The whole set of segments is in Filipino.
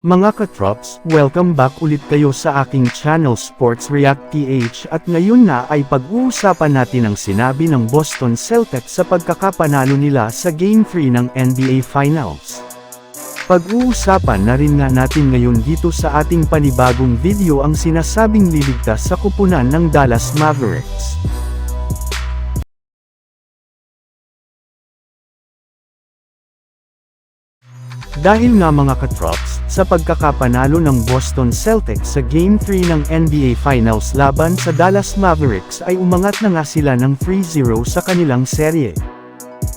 Mga katrops, welcome back ulit kayo sa aking channel Sports React PH at ngayon na ay pag-uusapan natin ang sinabi ng Boston Celtics sa pagkakapanalo nila sa Game 3 ng NBA Finals. Pag-uusapan na rin nga natin ngayon dito sa ating panibagong video ang sinasabing liligtas sa kupunan ng Dallas Mavericks. Dahil nga mga katrops, sa pagkakapanalo ng Boston Celtics sa Game 3 ng NBA Finals laban sa Dallas Mavericks ay umangat na nga sila ng 3-0 sa kanilang serye.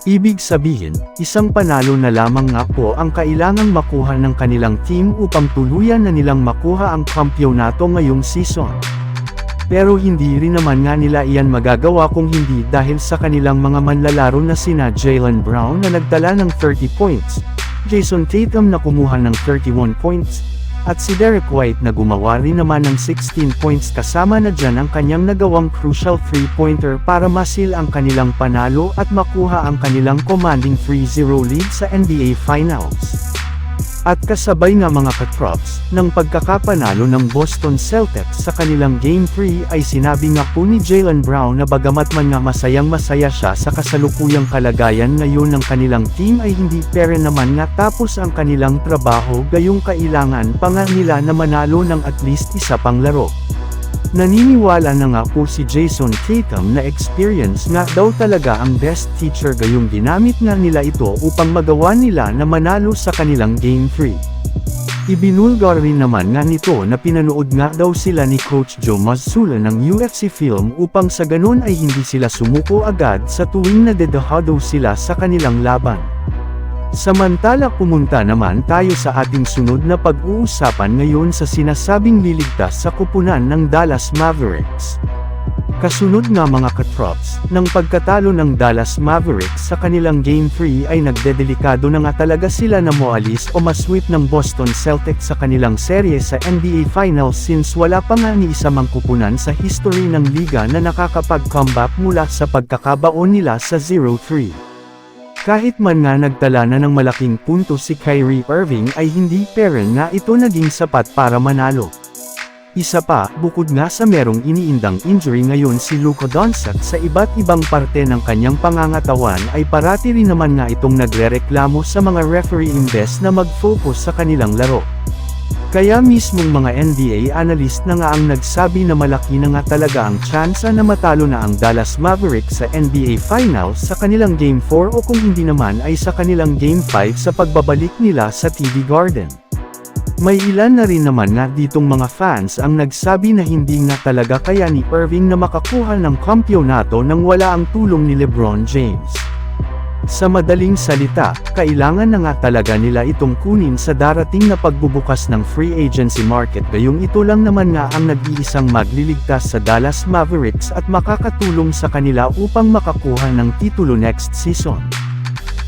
Ibig sabihin, isang panalo na lamang nga po ang kailangang makuha ng kanilang team upang tuluyan na nilang makuha ang kampyonato ngayong season. Pero hindi rin naman nga nila iyan magagawa kung hindi dahil sa kanilang mga manlalaro na sina Jalen Brown na nagdala ng 30 points, Jason Tatum na kumuha ng 31 points, at si Derek White na gumawa rin naman ng 16 points kasama na dyan ang kanyang nagawang crucial 3-pointer para masil ang kanilang panalo at makuha ang kanilang commanding 3-0 lead sa NBA Finals. At kasabay nga mga katrops, ng pagkakapanalo ng Boston Celtics sa kanilang Game 3 ay sinabi nga po ni Jalen Brown na bagamat man nga masayang masaya siya sa kasalukuyang kalagayan ngayon ng kanilang team ay hindi pere naman nga tapos ang kanilang trabaho gayong kailangan pa nga nila na manalo ng at least isa pang laro. Naniniwala na nga po si Jason Tatum na experience nga daw talaga ang best teacher gayong ginamit nga nila ito upang magawa nila na manalo sa kanilang Game 3. Ibinulgar rin naman nga nito na pinanood nga daw sila ni Coach Joe Mazzulla ng UFC film upang sa ganun ay hindi sila sumuko agad sa tuwing nadedahado sila sa kanilang laban. Samantala pumunta naman tayo sa ating sunod na pag-uusapan ngayon sa sinasabing liligtas sa kupunan ng Dallas Mavericks. Kasunod nga mga katrops, ng pagkatalo ng Dallas Mavericks sa kanilang Game 3 ay nagdedelikado na nga talaga sila na moalis o masweep ng Boston Celtics sa kanilang serye sa NBA Finals since wala pa nga ni isa mang kupunan sa history ng liga na nakakapag-comeback mula sa pagkakabaon nila sa 0-3. Kahit man nga nagtala na ng malaking punto si Kyrie Irving ay hindi pera nga ito naging sapat para manalo. Isa pa, bukod nga sa merong iniindang injury ngayon si Luka Doncic sa iba't ibang parte ng kanyang pangangatawan ay parati rin naman nga itong nagrereklamo sa mga referee imbes na mag-focus sa kanilang laro. Kaya mismong mga NBA analyst na nga ang nagsabi na malaki na nga talaga ang tsansa na matalo na ang Dallas Mavericks sa NBA Finals sa kanilang Game 4 o kung hindi naman ay sa kanilang Game 5 sa pagbabalik nila sa TD Garden. May ilan na rin naman nga ditong mga fans ang nagsabi na hindi nga talaga kaya ni Irving na makakuha ng kampyonato nang wala ang tulong ni LeBron James. Sa madaling salita, kailangan na nga talaga nila itong kunin sa darating na pagbubukas ng free agency market gayong ito lang naman nga ang nag-iisang magliligtas sa Dallas Mavericks at makakatulong sa kanila upang makakuha ng titulo next season.